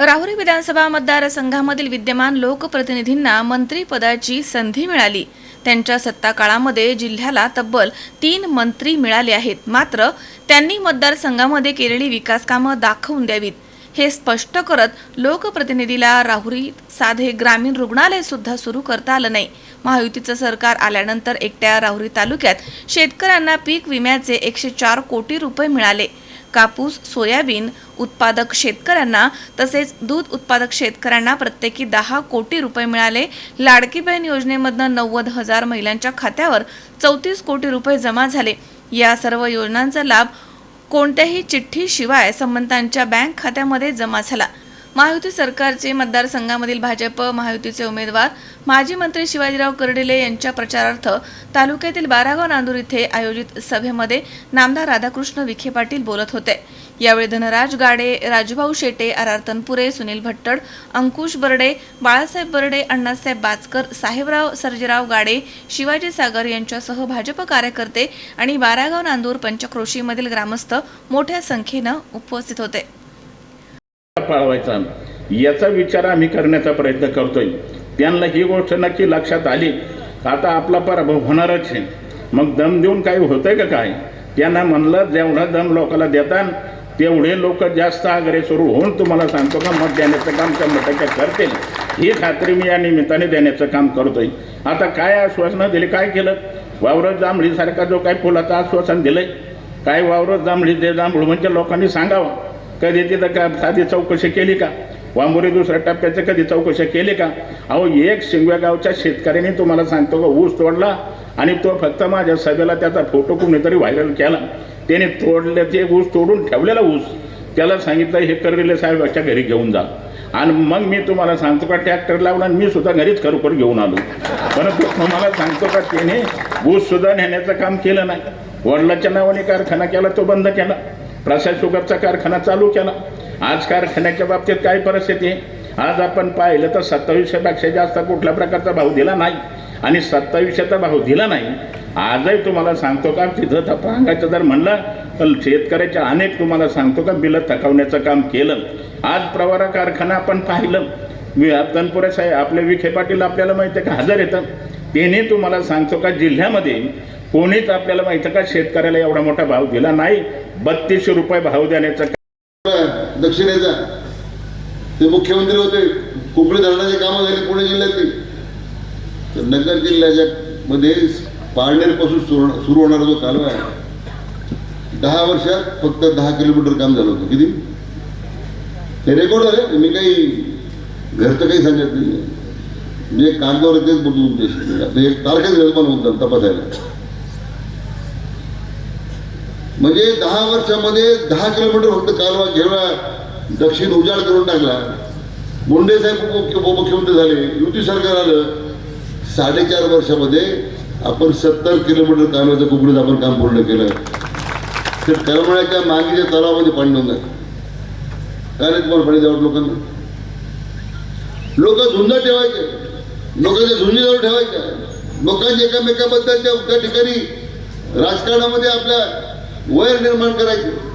राहुरी विधानसभा मतदारसंघामधील विद्यमान लोकप्रतिनिधींना मंत्रीपदाची संधी मिळाली. त्यांच्या सत्ताकाळामध्ये जिल्ह्याला तब्बल तीन मंत्री मिळाले आहेत. मात्र त्यांनी मतदारसंघामध्ये केलेली विकासकामं दाखवून द्यावीत. हे स्पष्ट करत लोकप्रतिनिधीला राहुरी साधे ग्रामीण रुग्णालय सुद्धा सुरू करता आलं नाही. महायुतीचं सरकार आल्यानंतर एकट्या राहुरी तालुक्यात शेतकऱ्यांना पीक विम्याचे एकशे चार कोटी रुपये मिळाले. कापूस सोयाबीन उत्पादक शेतकऱ्यांना तसेच दूध उत्पादक शेतकऱ्यांना प्रत्येकी दहा कोटी रुपये मिळाले. लाडकी बहीण योजनेमधनं नव्वद हजार महिलांच्या खात्यावर चौतीस कोटी रुपये जमा झाले. या सर्व योजनांचा लाभ कोणत्याही चिठ्ठीशिवाय संबंधांच्या बँक खात्यामध्ये जमा झाला. महायुती सरकारचे मतदारसंघामधील भाजप महायुतीचे उमेदवार माजी मंत्री शिवाजीराव कर्डिले यांच्या प्रचारार्थ तालुक्यातील बारागाव नांदूर इथे आयोजित सभेमध्ये नामदार राधाकृष्ण विखे पाटील बोलत होते. यावेळी धनराज गाडे राजूभाऊ शेटे आर आर तनपुरे सुनील भट्टड अंकुश बर्डे बाळासाहेब बर्डे अण्णासाहेब बाचकर साहेबराव सर्जेराव गाडे शिवाजी सागर यांच्यासह भाजप कार्यकर्ते आणि बारागाव नांदूर पंचक्रोशीमधील ग्रामस्थ मोठ्या संख्येनं उपस्थित होते. पाळवायचा. याचा विचार आम्ही करण्याचा प्रयत्न करतोय. त्यांना ही गोष्ट नक्की लक्षात आली. आता आपला पराभव होणारच आहे. मग दम देऊन काही होतंय का काय? त्यांना म्हणलं जेवढा दम लोकांना देतात तेवढे लोक जास्त अग्रेसर होऊन तुम्हाला सांगतो का मत देण्याचं काम शंभर टक्के करतील. ही खात्री मी या निमित्ताने देण्याचं काम करतोय. आता काय आश्वासनं दिली काय केलं? वावरत जांभळीसारखा जो काय फुलाचं आश्वासन दिलंय काय वावरत जांभळी ते जांभूळ म्हणजे लोकांनी सांगावं. कधी तिथं का साधी चौकशी केली का? वांबोरी दुसऱ्या टप्प्याचं कधी चौकशी केली का? अहो एक शिंगव्या गावच्या शेतकऱ्याने तुम्हाला सांगतो का ऊस तोडला आणि तो फक्त माझ्या सभेला त्याचा फोटो कुणीतरी व्हायरल केला. त्याने तोडले ते ऊस तोडून ठेवलेला ऊस. त्याला सांगितलं हे कर्डिले साहेबाच्या घरी घेऊन जा. आणि मग मी तुम्हाला सांगतो का ट्रॅक्टर लावला आणि मी सुद्धा घरीच खरोखर घेऊन आलो. परंतु तुम्हाला सांगतो का त्याने ऊस सुद्धा नेण्याचं काम केलं नाही. वडिलाच्या नावाने कारखाना केला तो बंद केला. प्रसाद शुगरचा कारखाना चालू केला. आज कारखान्याच्या बाबतीत काय परिस्थिती? आहे आज आपण पाहिलं तर सत्तावीसशेपेक्षा जास्त कुठल्या प्रकारचा भाव दिला नाही. आणि सत्तावीसशेचा भाव दिला नाही आजही तुम्हाला सांगतो का? तिथं थपांगाचं जर म्हणलं तर शेतकऱ्याच्या अनेक तुम्हाला सांगतो का? बिलं थकवण्याचं काम केलं. आज प्रवारा कारखाना आपण पाहिलं. मी तनपुरे साहेब आपले विखे पाटील आपल्याला माहिती आहे का? हजर येतं त्याने तुम्हाला सांगतो का? जिल्ह्यामध्ये कोणीच आपल्याला माहिती का शेतकऱ्याला एवढा मोठा भाव दिला नाही? बत्तीसशे रुपये भाव देण्याचा दक्षिणेचा. ते मुख्यमंत्री होते कोकणी धरणाचे कामं झाली पुणे जिल्ह्यातली. तर नगर जिल्ह्याच्या मध्ये पारनेरपासून सुरू सुरू होणारा जो कालवा आहे दहा वर्षात फक्त दहा किलोमीटर काम झालं होतं. किती? हे रेकॉर्ड झाले मी काही घरचं काही सांगत नाही. म्हणजे कागदावर तेच बोलतो तुमच्याशी. आता एक तारखेच निर्माण होत तपासायला. म्हणजे दहा वर्षामध्ये दहा किलोमीटर फक्त कालवा घेवळा दक्षिण उजाड करून टाकला. मुंडे साहेब उपमुख्यमंत्री झाले युती सरकार आलं. साडेचार वर्षामध्ये आपण सत्तर किलोमीटर कालव्याचं कुकडीत आपण काम पूर्ण केलं. तर करमळ्याच्या मागीच्या तलावामध्ये पाणी नव्हतं. काय नाही तुम्हाला पाणी द्यावं लोकांना? लोक झुंजा ठेवायचे. लोकांच्या झुंजीजवळ ठेवायच्या. लोकांच्या एकामेकाबद्दलच्या त्या ठिकाणी राजकारणामध्ये आपल्या वैर निर्माण करायचे.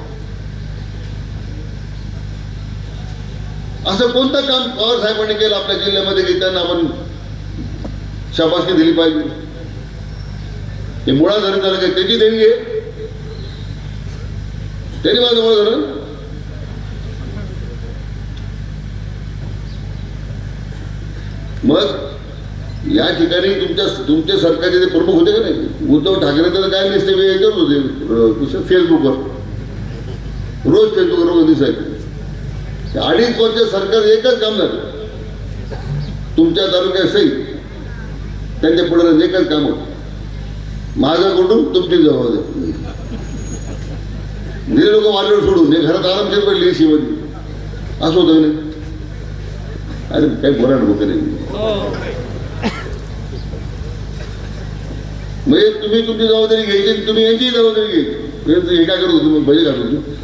असं कोणतं काम पवार साहेबांनी केलं आपल्या जिल्ह्यामध्ये की त्यांना आपण शाबासकी दिली पाहिजे? हे मुळा धरण झालं काय? त्याची देणगी आहे. त्यांनी माझं मुळा धरण. मग या ठिकाणी तुमच्या सरकारचे प्रमुख होते का नाही उद्धव ठाकरे तर काय नसते याच्यावर होते अं, फेसबुकवर रोज फेसबुकवर दिसायचे अडीच वर्ष सरकार एकच काम झालं. तुमच्या तालुक्यात सही. त्यांच्या पुढे एकच काम होतं. माझं कुटुंब तुमची जबाबदारी. दिले लोक वाढल्यावर सोडून हे घरात आरामशीर पडली मध्ये. असं होतं नाही? अरे काही बोला नको नाही म्हणजे तुम्ही तुमची जबाबदारी घ्यायची आणि तुम्ही यांची जबाबदारी घ्यायची. म्हणजे हे काय करत होतो? मग भजे घालत होतो.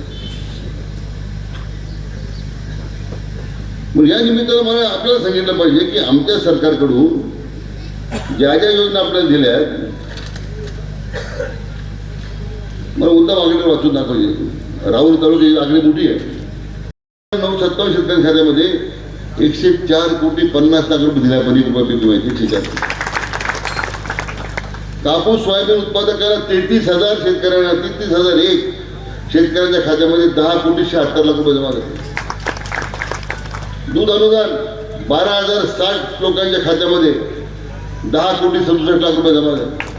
मग या निमित्तानं मला आपल्याला सांगितलं पाहिजे की आमच्या सरकारकडून ज्या ज्या योजना आपल्याला दिल्या आहेत मला उद्धव आकडे वाचून दाखवायचे राहुल तालुक्याची आकडे मोठी आहे. नऊ सत्तावन्न शेतकरी खात्यामध्ये एकशे चार कोटी पन्नास लाख रुपये दिल्या पन्नास रुपये पीक ठीक आहे कापूस सोयाबीन उत्पादकाला तेहतीस हजार शेतकऱ्यांना तेहतीस हजार एक शेतकऱ्यांच्या खात्यामध्ये दहा कोटी शहात्तर लाख रुपये जमा झाले. दूध अनुदान बारा हजार साठ लोकांच्या खात्यामध्ये दहा कोटी सदुसष्ट लाख रुपये जमा झाले.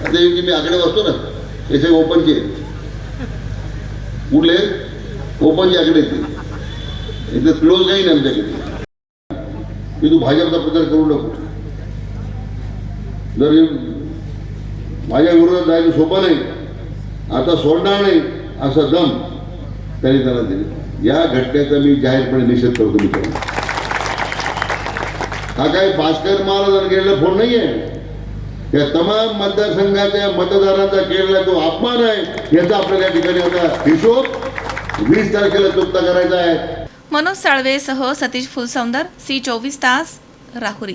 आता की मी आकडे वाचतो ना याचे ओपनचे कुठले? ओपनचे आकडे येते ते. इथं क्लोज नाही ना आमच्याकडे. मी तू भाजपचा प्रचार करू नको. जर माझ्या विरोधात जायचं सोपं नाही. आता सोडणार नाही असा दम त्यांनी त्यांना दिले. या घटनेचा मी जाहीरपणे निषेध करतो मित्रांनो. हा काही भास्कर महाराजांना केलेला फोन नाही आहे या तमाम मतदारसंघाच्या मतदारांचा केलेला तो अपमान आहे याचा आपल्याला या ठिकाणी आता हिशोब वीस तारखेला चुकता करायचा आहे. मनोज साळवेसह सतीश फुलसौंदर सी चोवीस तास राहुरी.